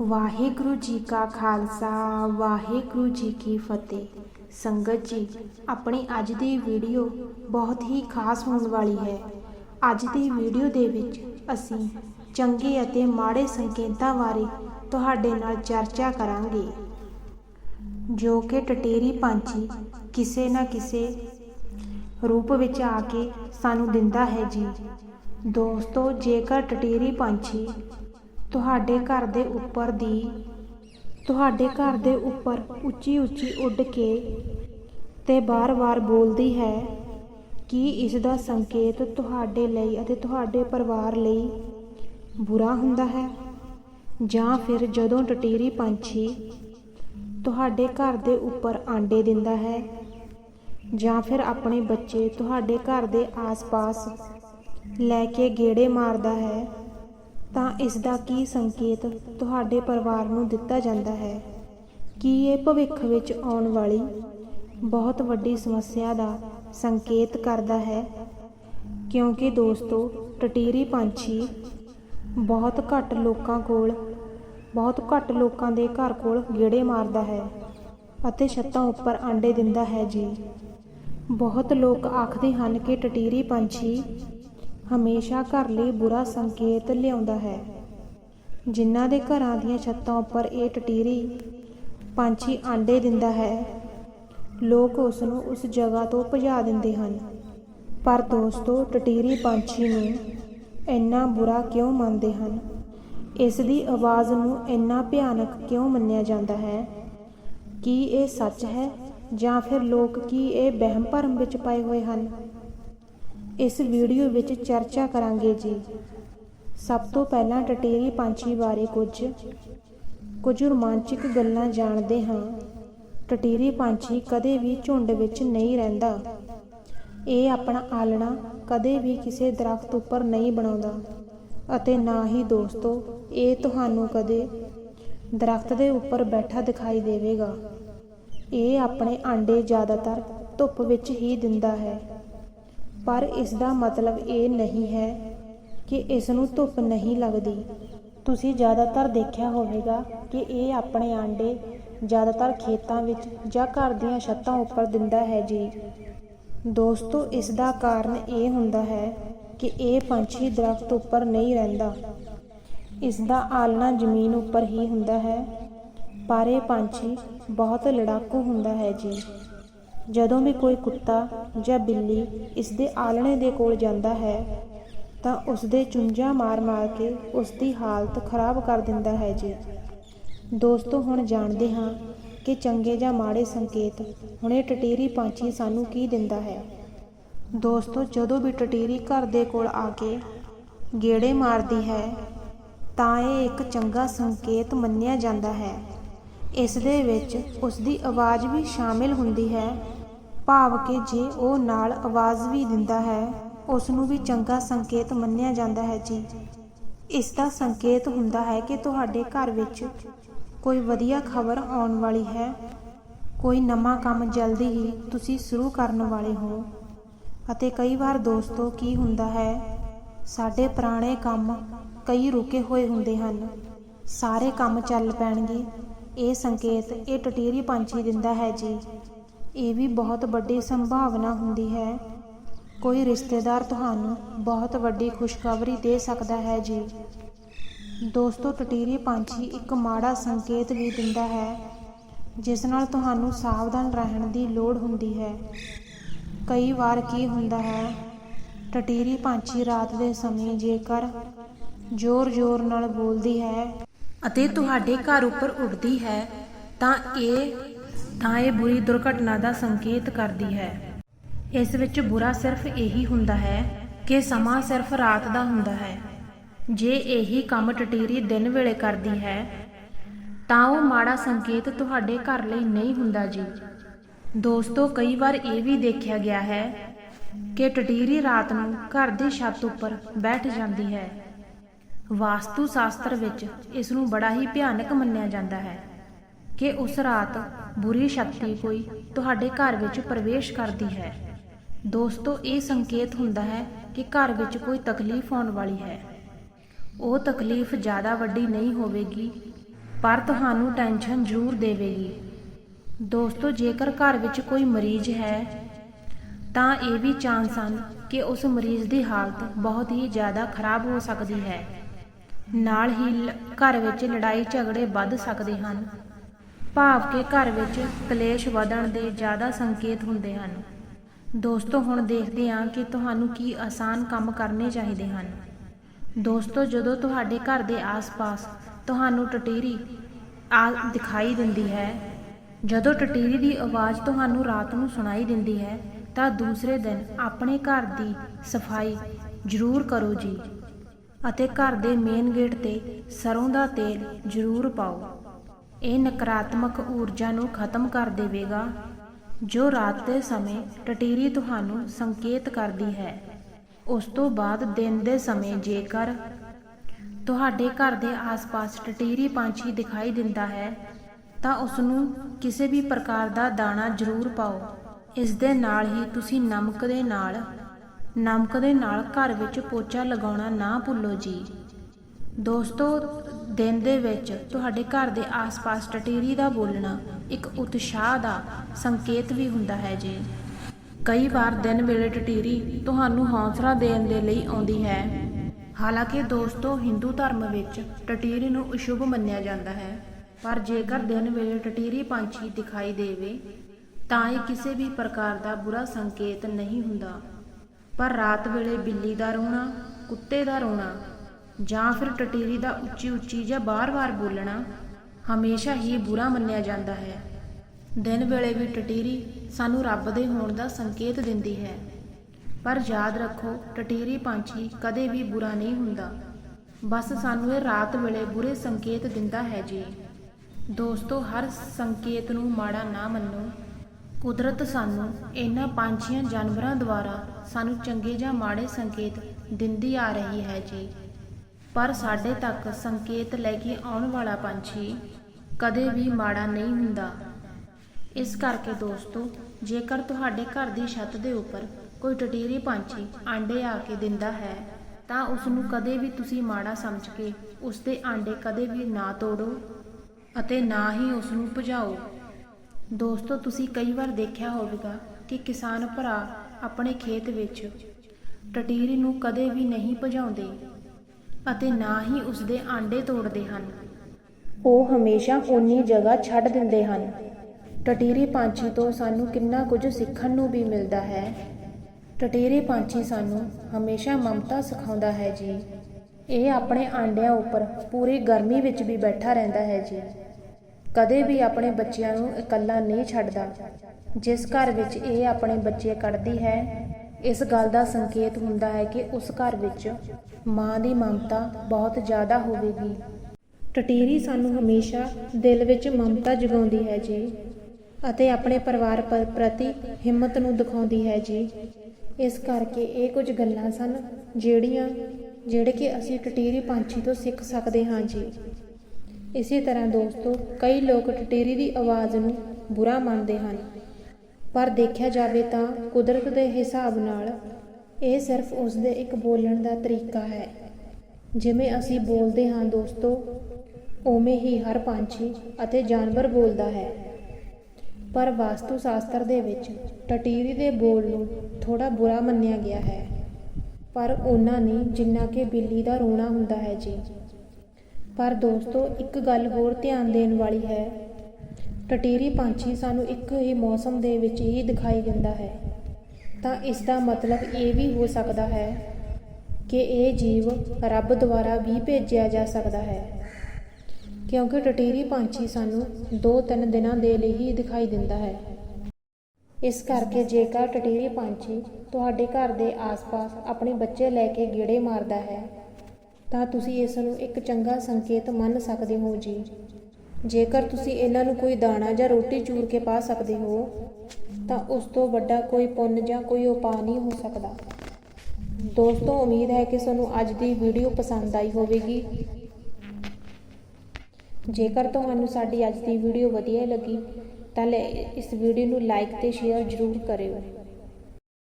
ਵਾਹਿਗੁਰੂ ਜੀ ਕਾ ਖਾਲਸਾ, ਵਾਹਿਗੁਰੂ ਜੀ ਕੀ ਫਤਿਹ। ਸੰਗਤ ਜੀ, ਆਪਣੀ ਅੱਜ ਦੀ ਵੀਡੀਓ ਬਹੁਤ ਹੀ ਖਾਸ ਹੋਣ ਵਾਲੀ ਹੈ। ਅੱਜ ਦੀ ਵੀਡੀਓ ਦੇ ਵਿੱਚ ਅਸੀਂ ਚੰਗੇ ਅਤੇ ਮਾੜੇ ਸੰਕੇਤਾਂ ਬਾਰੇ ਤੁਹਾਡੇ ਨਾਲ ਚਰਚਾ ਕਰਾਂਗੇ। ਜੋ ਕਿ ਟਟੇਰੀ ਪੰਛੀ ਕਿਸੇ ਨਾ ਕਿਸੇ ਰੂਪ ਵਿੱਚ ਆ ਕੇ ਸਾਨੂੰ ਦਿੰਦਾ ਹੈ ਜੀ। ਦੋਸਤੋ, ਜੇਕਰ ਟਟੇਰੀ ਪੰਛੀ ਤੁਹਾਡੇ ਘਰ ਦੇ ਉੱਪਰ ਦੀ, ਤੁਹਾਡੇ ਘਰ ਦੇ ਉੱਪਰ ਉੱਚੀ ਉੱਚੀ ਉੱਡ ਕੇ ਤੇ ਬਾਰ-ਬਾਰ ਬੋਲਦੀ ਹੈ, ਕਿ ਇਸ ਦਾ ਸੰਕੇਤ ਤੁਹਾਡੇ ਲਈ ਅਤੇ ਤੁਹਾਡੇ ਪਰਿਵਾਰ ਲਈ ਬੁਰਾ ਹੁੰਦਾ ਹੈ? ਜਾਂ ਫਿਰ ਜਦੋਂ ਟਟੀਰੀ ਪੰਛੀ ਤੁਹਾਡੇ ਘਰ ਦੇ ਉੱਪਰ ਆਂਡੇ ਦਿੰਦਾ ਹੈ, ਜਾਂ ਫਿਰ ਆਪਣੇ ਬੱਚੇ ਤੁਹਾਡੇ ਘਰ ਦੇ ਆਸ-ਪਾਸ ਲੈ ਕੇ ਗੇੜੇ ਮਾਰਦਾ ਹੈ ਤਾਂ ਇਸ ਦਾ ਕੀ ਸੰਕੇਤ ਤੁਹਾਡੇ ਪਰਿਵਾਰ ਨੂੰ ਦਿੱਤਾ ਜਾਂਦਾ ਹੈ? ਕੀ ਇਹ ਭਵਿੱਖ ਵਿੱਚ ਆਉਣ ਵਾਲੀ ਬਹੁਤ ਵੱਡੀ ਸਮੱਸਿਆ ਦਾ ਸੰਕੇਤ ਕਰਦਾ ਹੈ? ਕਿਉਂਕਿ ਦੋਸਤੋ, ਟਟੀਰੀ ਪੰਛੀ ਬਹੁਤ ਘੱਟ ਲੋਕਾਂ ਕੋਲ, ਬਹੁਤ ਘੱਟ ਲੋਕਾਂ ਦੇ ਘਰ ਕੋਲ ਗੇੜੇ ਮਾਰਦਾ ਹੈ ਅਤੇ ਛੱਤਾਂ ਉੱਪਰ ਆਂਡੇ ਦਿੰਦਾ ਹੈ ਜੀ। ਬਹੁਤ ਲੋਕ ਆਖਦੇ ਹਨ ਕਿ ਟਟੀਰੀ ਪੰਛੀ ਹਮੇਸ਼ਾ ਘਰ ਲਈ ਬੁਰਾ ਸੰਕੇਤ ਲਿਆਉਂਦਾ ਹੈ। ਜਿਨ੍ਹਾਂ ਦੇ ਘਰਾਂ ਦੀਆਂ ਛੱਤਾਂ ਉੱਪਰ ਇਹ ਟਟੀਰੀ ਪੰਛੀ ਆਂਡੇ ਦਿੰਦਾ ਹੈ। ਲੋਕ ਉਸ ਨੂੰ ਉਸ ਜਗ੍ਹਾ ਤੋਂ ਭਜਾ ਦਿੰਦੇ ਹਨ। ਪਰ ਦੋਸਤੋ, ਟਟੀਰੀ ਪੰਛੀ ਨੂੰ ਇੰਨਾ ਬੁਰਾ ਕਿਉਂ ਮੰਨਦੇ ਹਨ? ਇਸ ਦੀ ਆਵਾਜ਼ ਨੂੰ ਇੰਨਾ ਭਿਆਨਕ ਕਿਉਂ ਮੰਨਿਆ ਜਾਂਦਾ ਹੈ? ਕੀ ਇਹ ਸੱਚ ਹੈ ਜਾਂ ਫਿਰ ਲੋਕ ਕੀ ਇਹ ਵਹਿਮ ਭਰਮ ਵਿੱਚ ਪਏ ਹੋਏ ਹਨ? ਇਸ ਵੀਡੀਓ ਵਿੱਚ ਚਰਚਾ ਕਰਾਂਗੇ ਜੀ। ਸਭ ਤੋਂ ਪਹਿਲਾਂ ਟਟੇਰੀ ਪੰਛੀ ਬਾਰੇ ਕੁਝ ਕੁਝ ਰੋਮਾਂਚਕ ਗੱਲਾਂ ਜਾਣਦੇ ਹਾਂ। ਟਟੇਰੀ ਪੰਛੀ ਕਦੇ ਵੀ ਝੁੰਡ ਵਿੱਚ ਨਹੀਂ ਰਹਿੰਦਾ। ਇਹ ਆਪਣਾ ਆਲਣਾ ਕਦੇ ਵੀ ਕਿਸੇ ਦਰਖਤ ਉੱਪਰ ਨਹੀਂ ਬਣਾਉਂਦਾ। ਅਤੇ ਨਾ ਹੀ ਦੋਸਤੋ, ਇਹ ਤੁਹਾਨੂੰ ਕਦੇ ਦਰਖਤ ਦੇ ਉੱਪਰ ਬੈਠਾ ਦਿਖਾਈ ਦੇਵੇਗਾ। ਇਹ ਆਪਣੇ ਆਂਡੇ ਜ਼ਿਆਦਾਤਰ ਧੁੱਪ ਵਿੱਚ ਹੀ ਦਿੰਦਾ ਹੈ। ਪਰ ਇਸ ਦਾ ਮਤਲਬ ਇਹ ਨਹੀਂ ਹੈ ਕਿ ਇਸ ਨੂੰ ਧੁੱਪ ਨਹੀਂ ਲੱਗਦੀ। ਤੁਸੀਂ ਜ਼ਿਆਦਾਤਰ ਦੇਖਿਆ ਹੋਵੇਗਾ ਕਿ ਇਹ ਆਪਣੇ ਆਂਡੇ ਜ਼ਿਆਦਾਤਰ ਖੇਤਾਂ ਵਿੱਚ ਜਾਂ ਘਰ ਦੀਆਂ ਛੱਤਾਂ ਉੱਪਰ ਦਿੰਦਾ ਹੈ ਜੀ। ਦੋਸਤੋ ਇਸ ਦਾ ਕਾਰਨ ਇਹ ਹੁੰਦਾ ਹੈ ਕਿ ਇਹ ਪੰਛੀ ਦਰਖਤ ਉੱਪਰ ਨਹੀਂ ਰਹਿੰਦਾ। ਇਸ ਦਾ ਆਲਣਾ ਜ਼ਮੀਨ ਉੱਪਰ ਹੀ ਹੁੰਦਾ ਹੈ, ਪਰ ਇਹ ਪੰਛੀ ਬਹੁਤ ਲੜਾਕੂ ਹੁੰਦਾ ਹੈ ਜੀ। ਜਦੋਂ ਵੀ ਕੋਈ ਕੁੱਤਾ ਜਾਂ ਬਿੱਲੀ ਇਸ ਦੇ ਆਲਣੇ ਦੇ ਕੋਲ ਜਾਂਦਾ ਹੈ, ਤਾਂ ਉਸ ਦੇ ਚੁੰਝਾਂ ਮਾਰ-ਮਾਰ ਕੇ ਉਸ ਦੀ ਹਾਲਤ ਖਰਾਬ ਕਰ ਦਿੰਦਾ ਹੈ ਜੀ। ਦੋਸਤੋ ਹੁਣ ਜਾਣਦੇ ਹਾਂ ਕਿ ਚੰਗੇ ਜਾਂ ਮਾੜੇ ਸੰਕੇਤ ਹੁਣ ਇਹ ਟਟੀਰੀ ਪੰਛੀ ਸਾਨੂੰ ਕੀ ਦਿੰਦਾ ਹੈ। ਦੋਸਤੋ, ਜਦੋਂ ਵੀ ਟਟੀਰੀ ਘਰ ਦੇ ਕੋਲ ਆ ਕੇ ਗੇੜੇ ਮਾਰਦੀ ਹੈ, ਤਾਂ ਇਹ ਇੱਕ ਚੰਗਾ ਸੰਕੇਤ ਮੰਨਿਆ ਜਾਂਦਾ ਹੈ। ਇਸ ਦੇ ਵਿੱਚ ਉਸ ਦੀ ਆਵਾਜ਼ ਵੀ ਸ਼ਾਮਿਲ ਹੁੰਦੀ ਹੈ ਭਾਵ ਕਿ ਜੇ ਉਹ ਨਾਲ ਆਵਾਜ਼ ਵੀ ਦਿੰਦਾ ਹੈ ਉਸ ਨੂੰ ਵੀ ਚੰਗਾ ਸੰਕੇਤ ਮੰਨਿਆ ਜਾਂਦਾ ਹੈ ਜੀ। ਇਸ ਦਾ ਸੰਕੇਤ ਹੁੰਦਾ ਹੈ ਕਿ ਤੁਹਾਡੇ ਘਰ ਵਿੱਚ ਕੋਈ ਵਧੀਆ ਖਬਰ ਆਉਣ ਵਾਲੀ ਹੈ, ਕੋਈ ਨਵਾਂ ਕੰਮ ਜਲਦੀ ਹੀ ਤੁਸੀਂ ਸ਼ੁਰੂ ਕਰਨ ਵਾਲੇ ਹੋ। ਅਤੇ ਕਈ ਵਾਰ ਦੋਸਤੋ, ਕੀ ਹੁੰਦਾ ਹੈ, ਸਾਡੇ ਪੁਰਾਣੇ ਕੰਮ ਕਈ ਰੁਕੇ ਹੋਏ ਹੁੰਦੇ ਹਨ। ਸਾਰੇ ਕੰਮ ਚੱਲ ਪੈਣਗੇ। ਇਹ ਸੰਕੇਤ, ਇਹ ਟਟੀਰੀ ਪੰਛੀ ਦਿੰਦਾ ਹੈ ਜੀ। ਇਹ ਵੀ ਬਹੁਤ ਵੱਡੀ ਸੰਭਾਵਨਾ ਹੁੰਦੀ ਹੈ। ਕੋਈ ਰਿਸ਼ਤੇਦਾਰ ਤੁਹਾਨੂੰ ਬਹੁਤ ਵੱਡੀ ਖੁਸ਼ਖਬਰੀ ਦੇ ਸਕਦਾ ਹੈ ਜੀ। ਦੋਸਤੋ, ਟਟੀਰੀ ਪੰਛੀ ਇੱਕ ਮਾੜਾ ਸੰਕੇਤ ਵੀ ਦਿੰਦਾ ਹੈ, ਜਿਸ ਨਾਲ ਤੁਹਾਨੂੰ ਸਾਵਧਾਨ ਰਹਿਣ ਦੀ ਲੋੜ ਹੁੰਦੀ ਹੈ। ਕਈ ਵਾਰ ਕੀ ਹੁੰਦਾ ਹੈ, ਟਟੀਰੀ ਪੰਛੀ ਰਾਤ ਦੇ ਸਮੇਂ ਜੇਕਰ ਜ਼ੋਰ-ਜ਼ੋਰ ਨਾਲ ਬੋਲਦੀ ਹੈ ਅਤੇ ਤੁਹਾਡੇ ਘਰ ਉੱਪਰ ਉੱਡਦੀ ਹੈ, ਤਾਂ ਇਹ ਤਾਂ ਇਹ ਬੁਰੀ ਦੁਰਘਟਨਾ ਦਾ ਸੰਕੇਤ ਕਰਦੀ ਹੈ। ਇਸ ਵਿੱਚ ਬੁਰਾ ਸਿਰਫ ਇਹੀ ਹੁੰਦਾ ਹੈ ਕਿ ਸਮਾਂ ਸਿਰਫ ਰਾਤ ਦਾ ਹੁੰਦਾ ਹੈ। ਜੇ ਇਹੀ ਕੰਮ ਟਟੀਰੀ ਦਿਨ ਵੇਲੇ ਕਰਦੀ ਹੈ, ਤਾਂ ਉਹ ਮਾੜਾ ਸੰਕੇਤ ਤੁਹਾਡੇ ਘਰ ਲਈ ਨਹੀਂ ਹੁੰਦਾ ਜੀ। ਦੋਸਤੋ, ਕਈ ਵਾਰ ਇਹ ਵੀ ਦੇਖਿਆ ਗਿਆ ਹੈ ਕਿ ਟਟੀਰੀ ਰਾਤ ਨੂੰ ਘਰ ਦੀ ਛੱਤ ਉੱਪਰ ਬੈਠ ਜਾਂਦੀ ਹੈ। ਵਾਸਤੂ ਸ਼ਾਸਤਰ ਵਿੱਚ ਇਸ ਨੂੰ ਬੜਾ ਹੀ ਭਿਆਨਕ ਮੰਨਿਆ ਜਾਂਦਾ ਹੈ। ਕਿ ਉਸ ਰਾਤ ਬੁਰੀ ਸ਼ਕਤੀ ਕੋਈ ਤੁਹਾਡੇ ਘਰ ਵਿੱਚ ਪ੍ਰਵੇਸ਼ ਕਰਦੀ ਹੈ। ਦੋਸਤੋ, ਇਹ ਸੰਕੇਤ ਹੁੰਦਾ ਹੈ ਕਿ ਘਰ ਵਿੱਚ ਕੋਈ ਤਕਲੀਫ ਆਉਣ ਵਾਲੀ ਹੈ। ਉਹ ਤਕਲੀਫ ਜ਼ਿਆਦਾ ਵੱਡੀ ਨਹੀਂ ਹੋਵੇਗੀ, ਪਰ ਤੁਹਾਨੂੰ ਟੈਨਸ਼ਨ ਜ਼ਰੂਰ ਦੇਵੇਗੀ। ਦੋਸਤੋ, ਜੇਕਰ ਘਰ ਵਿੱਚ ਕੋਈ ਮਰੀਜ਼ ਹੈ, ਤਾਂ ਇਹ ਵੀ ਚਾਂਸ ਹਨ ਕਿ ਉਸ ਮਰੀਜ਼ ਦੀ ਹਾਲਤ ਬਹੁਤ ਹੀ ਜ਼ਿਆਦਾ ਖਰਾਬ ਹੋ ਸਕਦੀ ਹੈ। ਨਾਲ ਹੀ ਲ- ਘਰ ਵਿੱਚ ਲੜਾਈ ਝਗੜੇ ਵੱਧ ਸਕਦੇ ਹਨ। ਭਾਵ ਕਿ ਘਰ ਵਿੱਚ ਕਲੇਸ਼ ਵਧਣ ਦੇ ਜ਼ਿਆਦਾ ਸੰਕੇਤ ਹੁੰਦੇ ਹਨ। ਦੋਸਤੋ, ਹੁਣ ਦੇਖਦੇ ਹਾਂ ਕਿ ਤੁਹਾਨੂੰ ਕੀ ਆਸਾਨ ਕੰਮ ਕਰਨੇ ਚਾਹੀਦੇ ਹਨ। ਦੋਸਤੋ, ਜਦੋਂ ਤੁਹਾਡੇ ਘਰ ਦੇ ਆਸ-ਪਾਸ ਤੁਹਾਨੂੰ ਟਟੀਰੀ ਆ ਦਿਖਾਈ ਦਿੰਦੀ ਹੈ, ਜਦੋਂ ਟਟੀਰੀ ਦੀ ਆਵਾਜ਼ ਤੁਹਾਨੂੰ ਰਾਤ ਨੂੰ ਸੁਣਾਈ ਦਿੰਦੀ ਹੈ, ਤਾਂ ਦੂਸਰੇ ਦਿਨ ਆਪਣੇ ਘਰ ਦੀ ਸਫ਼ਾਈ ਜ਼ਰੂਰ ਕਰੋ ਜੀ ਅਤੇ ਘਰ ਦੇ ਮੇਨ ਗੇਟ ਤੇ ਸਰੋਂ ਦਾ ਤੇਲ ਜ਼ਰੂਰ ਪਾਓ। ਇਹ ਨਕਾਰਾਤਮਕ ਊਰਜਾ ਨੂੰ ਖਤਮ ਕਰ ਦੇਵੇਗਾ, ਜੋ ਰਾਤ ਦੇ ਸਮੇਂ ਟਟੀਰੀ ਤੁਹਾਨੂੰ ਸੰਕੇਤ ਕਰਦੀ ਹੈ। ਉਸ ਤੋਂ ਬਾਅਦ ਦਿਨ ਦੇ ਸਮੇਂ ਜੇਕਰ ਤੁਹਾਡੇ ਘਰ ਦੇ ਆਸ-ਪਾਸ ਟਟੀਰੀ ਪੰਛੀ ਦਿਖਾਈ ਦਿੰਦਾ ਹੈ, ਤਾਂ ਉਸ ਨੂੰ ਕਿਸੇ ਵੀ ਪ੍ਰਕਾਰ ਦਾ ਦਾਣਾ ਜ਼ਰੂਰ ਪਾਓ। ਇਸ ਦੇ ਨਾਲ ਹੀ ਤੁਸੀਂ ਨਮਕ ਦੇ ਨਾਲ, ਨਮਕ ਦੇ ਨਾਲ ਘਰ ਵਿੱਚ ਪੋਚਾ ਲਗਾਉਣਾ ਨਾ ਭੁੱਲੋ ਜੀ। ਦੋਸਤੋ ਦਿਨ ਦੇ ਵਿੱਚ ਤੁਹਾਡੇ ਘਰ ਦੇ ਆਸ-ਪਾਸ ਟਟੀਰੀ ਦਾ ਬੋਲਣਾ ਇੱਕ ਉਤਸ਼ਾਹ ਦਾ ਸੰਕੇਤ ਵੀ ਹੁੰਦਾ ਹੈ ਜੀ। ਕਈ ਵਾਰ ਦਿਨ ਵੇਲੇ ਟਟੀਰੀ ਤੁਹਾਨੂੰ ਹੌਸਲਾ ਦੇਣ ਦੇ ਲਈ ਆਉਂਦੀ ਹੈ। ਹਾਲਾਂਕਿ ਦੋਸਤੋ, ਹਿੰਦੂ ਧਰਮ ਵਿੱਚ ਟਟੀਰੀ ਨੂੰ ਅਸ਼ੁਭ ਮੰਨਿਆ ਜਾਂਦਾ ਹੈ। ਪਰ ਜੇਕਰ ਦਿਨ ਵੇਲੇ ਟਟੀਰੀ ਪੰਛੀ ਦਿਖਾਈ ਦੇਵੇ, ਤਾਂ ਇਹ ਕਿਸੇ ਵੀ ਪ੍ਰਕਾਰ ਦਾ ਬੁਰਾ ਸੰਕੇਤ ਨਹੀਂ ਹੁੰਦਾ। ਪਰ ਰਾਤ ਵੇਲੇ ਬਿੱਲੀ ਦਾ ਰੋਣਾ, ਕੁੱਤੇ ਦਾ ਰੋਣਾ ਜਾਂ ਫਿਰ ਟਟੀਰੀ ਦਾ ਉੱਚੀ ਉੱਚੀ ਜਾਂ ਬਾਰ-ਬਾਰ ਬੋਲਣਾ ਹਮੇਸ਼ਾ ਹੀ ਬੁਰਾ ਮੰਨਿਆ ਜਾਂਦਾ ਹੈ। ਦਿਨ ਵੇਲੇ ਵੀ ਟਟੀਰੀ ਸਾਨੂੰ ਰੱਬ ਦੇ ਹੋਣ ਦਾ ਸੰਕੇਤ ਦਿੰਦੀ ਹੈ। ਪਰ ਯਾਦ ਰੱਖੋ, ਟਟੀਰੀ ਪੰਛੀ ਕਦੇ ਵੀ ਬੁਰਾ ਨਹੀਂ ਹੁੰਦਾ। ਬਸ ਸਾਨੂੰ ਇਹ ਰਾਤ ਵੇਲੇ ਬੁਰੇ ਸੰਕੇਤ ਦਿੰਦਾ ਹੈ ਜੀ। ਦੋਸਤੋ, ਹਰ ਸੰਕੇਤ ਨੂੰ ਮਾੜਾ ਨਾ ਮੰਨੋ। ਕੁਦਰਤ ਸਾਨੂੰ ਇਹਨਾਂ ਪੰਛੀਆਂ, ਜਾਨਵਰਾਂ ਦੁਆਰਾ ਸਾਨੂੰ ਚੰਗੇ ਜਾਂ ਮਾੜੇ ਸੰਕੇਤ ਦਿੰਦੀ ਆ ਰਹੀ ਹੈ ਜੀ। ਪਰ ਸਾਡੇ ਤੱਕ ਸੰਕੇਤ ਲੈ ਕੇ ਆਉਣ ਵਾਲਾ ਪੰਛੀ ਕਦੇ ਵੀ ਮਾੜਾ ਨਹੀਂ ਹੁੰਦਾ। ਇਸ ਕਰਕੇ ਦੋਸਤੋ, ਜੇਕਰ ਤੁਹਾਡੇ ਘਰ ਦੀ ਛੱਤ ਦੇ ਉੱਪਰ ਕੋਈ ਟਟੀਰੀ ਪੰਛੀ ਆਂਡੇ ਆ ਕੇ ਦਿੰਦਾ ਹੈ, ਤਾਂ ਉਸ ਨੂੰ ਕਦੇ ਵੀ ਤੁਸੀਂ ਮਾੜਾ ਸਮਝ ਕੇ ਉਸ ਦੇ ਆਂਡੇ ਕਦੇ ਵੀ ਨਾ ਤੋੜੋ ਅਤੇ ਨਾ ਹੀ ਉਸ ਨੂੰ ਭਜਾਓ। ਦੋਸਤੋ, ਤੁਸੀਂ ਕਈ ਵਾਰ ਦੇਖਿਆ ਹੋਵੇਗਾ ਕਿ ਕਿਸਾਨ ਭਰਾ ਆਪਣੇ ਖੇਤ ਵਿੱਚ ਟਟੀਰੀ ਨੂੰ ਕਦੇ ਵੀ ਨਹੀਂ ਭਜਾਉਂਦੇ। ਅਤੇ ਨਾ ਹੀ ਉਸਦੇ ਆਂਡੇ ਤੋੜਦੇ ਹਨ। ਉਹ ਹਮੇਸ਼ਾ ਓਨੀ ਜਗ੍ਹਾ ਛੱਡ ਦਿੰਦੇ ਹਨ। ਟਟੀਰੀ ਪੰਛੀ ਤੋਂ ਸਾਨੂੰ ਕਿੰਨਾ ਕੁਝ ਸਿੱਖਣ ਨੂੰ ਵੀ ਮਿਲਦਾ ਹੈ। ਟਟੀਰੀ ਪੰਛੀ ਸਾਨੂੰ ਹਮੇਸ਼ਾ ਮਮਤਾ ਸਿਖਾਉਂਦਾ ਹੈ ਜੀ। ਇਹ ਆਪਣੇ ਆਂਡਿਆਂ ਉੱਪਰ ਪੂਰੀ ਗਰਮੀ ਵਿੱਚ ਵੀ ਬੈਠਾ ਰਹਿੰਦਾ ਹੈ ਜੀ। ਕਦੇ ਵੀ ਆਪਣੇ ਬੱਚਿਆਂ ਨੂੰ ਇਕੱਲਾ ਨਹੀਂ ਛੱਡਦਾ। ਜਿਸ ਘਰ ਵਿੱਚ ਇਹ ਆਪਣੇ ਬੱਚੇ ਕੱਢਦੀ ਹੈ ਇਸ ਗੱਲ ਦਾ ਸੰਕੇਤ ਹੁੰਦਾ ਹੈ ਕਿ ਉਸ ਘਰ ਵਿੱਚ ਮਾਂ ਦੀ ਮਮਤਾ ਬਹੁਤ ਜ਼ਿਆਦਾ ਹੋਵੇਗੀ। ਟਟੀਰੀ ਸਾਨੂੰ ਹਮੇਸ਼ਾ ਦਿਲ ਵਿੱਚ ਮਮਤਾ ਜਗਾਉਂਦੀ ਹੈ ਜੀ ਅਤੇ ਆਪਣੇ ਪਰਿਵਾਰ ਪ- ਪ੍ਰਤੀ ਹਿੰਮਤ ਨੂੰ ਦਿਖਾਉਂਦੀ ਹੈ ਜੀ। ਇਸ ਕਰਕੇ ਇਹ ਕੁਝ ਗੱਲਾਂ ਸਨ ਜਿਹੜੀਆਂ, ਜਿਹੜੇ ਕਿ ਅਸੀਂ ਟਟੀਰੀ ਪੰਛੀ ਤੋਂ ਸਿੱਖ ਸਕਦੇ ਹਾਂ ਜੀ। ਇਸੇ ਤਰ੍ਹਾਂ ਦੋਸਤੋ, ਕਈ ਲੋਕ ਟਟੀਰੀ ਦੀ ਆਵਾਜ਼ ਨੂੰ ਬੁਰਾ ਮੰਨਦੇ ਹਨ। ਪਰ ਦੇਖਿਆ ਜਾਵੇ ਤਾਂ ਕੁਦਰਤ ਦੇ ਹਿਸਾਬ ਨਾਲ ਇਹ ਸਿਰਫ ਉਸ ਦੇ ਇੱਕ ਬੋਲਣ ਦਾ ਤਰੀਕਾ ਹੈ। ਜਿਵੇਂ ਅਸੀਂ ਬੋਲਦੇ ਹਾਂ, ਦੋਸਤੋ, ਉਵੇਂ ਹੀ ਹਰ ਪੰਛੀ ਅਤੇ ਜਾਨਵਰ ਬੋਲਦਾ ਹੈ। ਪਰ ਵਾਸਤੂ ਸ਼ਾਸਤਰ ਦੇ ਵਿੱਚ ਟਟੀਰੀ ਦੇ ਬੋਲ ਨੂੰ ਥੋੜਾ ਬੁਰਾ ਮੰਨਿਆ ਗਿਆ ਹੈ। ਪਰ ਉਹਨਾਂ ਨਹੀਂ ਜਿੰਨਾ ਕਿ ਬਿੱਲੀ ਦਾ ਰੋਣਾ ਹੁੰਦਾ ਹੈ ਜੀ। ਪਰ ਦੋਸਤੋ, ਇੱਕ ਗੱਲ ਹੋਰ ਧਿਆਨ ਦੇਣ ਵਾਲੀ ਹੈ ਟਟੀਰੀ ਪੰਛੀ ਸਾਨੂੰ ਇੱਕ ਹੀ ਮੌਸਮ ਦੇ ਵਿੱਚ ਹੀ ਦਿਖਾਈ ਦਿੰਦਾ ਹੈ। ਤਾਂ ਇਸ ਦਾ ਮਤਲਬ ਇਹ ਵੀ ਹੋ ਸਕਦਾ ਹੈ ਕਿ ਇਹ ਜੀਵ ਰੱਬ ਦੁਆਰਾ ਵੀ ਭੇਜਿਆ ਜਾ ਸਕਦਾ ਹੈ। ਕਿਉਂਕਿ ਟਟੀਰੀ ਪੰਛੀ ਸਾਨੂੰ 2-3 ਦਿਨਾਂ ਦੇ ਲਈ ਹੀ ਦਿਖਾਈ ਦਿੰਦਾ ਹੈ। ਇਸ ਕਰਕੇ ਜੇਕਰ ਟਟੀਰੀ ਪੰਛੀ ਤੁਹਾਡੇ ਘਰ ਦੇ ਆਸ-ਪਾਸ ਆਪਣੇ ਬੱਚੇ ਲੈ ਕੇ ਗੇੜੇ ਮਾਰਦਾ ਹੈ, ਤਾਂ ਤੁਸੀਂ ਇਸ ਨੂੰ ਇੱਕ ਚੰਗਾ ਸੰਕੇਤ ਮੰਨ ਸਕਦੇ ਹੋ ਜੀ। ਜੇਕਰ ਤੁਸੀਂ ਇਹਨਾਂ ਨੂੰ ਕੋਈ ਦਾਣਾ ਜਾਂ ਰੋਟੀ ਚੂਰ ਕੇ ਪਾ ਸਕਦੇ ਹੋ, ਤਾਂ ਉਸ ਤੋਂ ਵੱਡਾ ਕੋਈ ਪੁੰਨ ਜਾਂ ਕੋਈ ਉਪਾਅ ਨਹੀਂ ਹੋ ਸਕਦਾ। ਦੋਸਤੋ, ਉਮੀਦ ਹੈ ਕਿ ਤੁਹਾਨੂੰ ਅੱਜ ਦੀ ਵੀਡੀਓ ਪਸੰਦ ਆਈ ਹੋਵੇਗੀ। ਜੇਕਰ ਤੁਹਾਨੂੰ ਸਾਡੀ ਅੱਜ ਦੀ ਵੀਡੀਓ ਵਧੀਆ ਲੱਗੀ, ਤਾਂ ਲੈ- ਇਸ ਵੀਡੀਓ ਨੂੰ ਲਾਈਕ ਤੇ ਸ਼ੇਅਰ ਜ਼ਰੂਰ ਕਰਿਓ।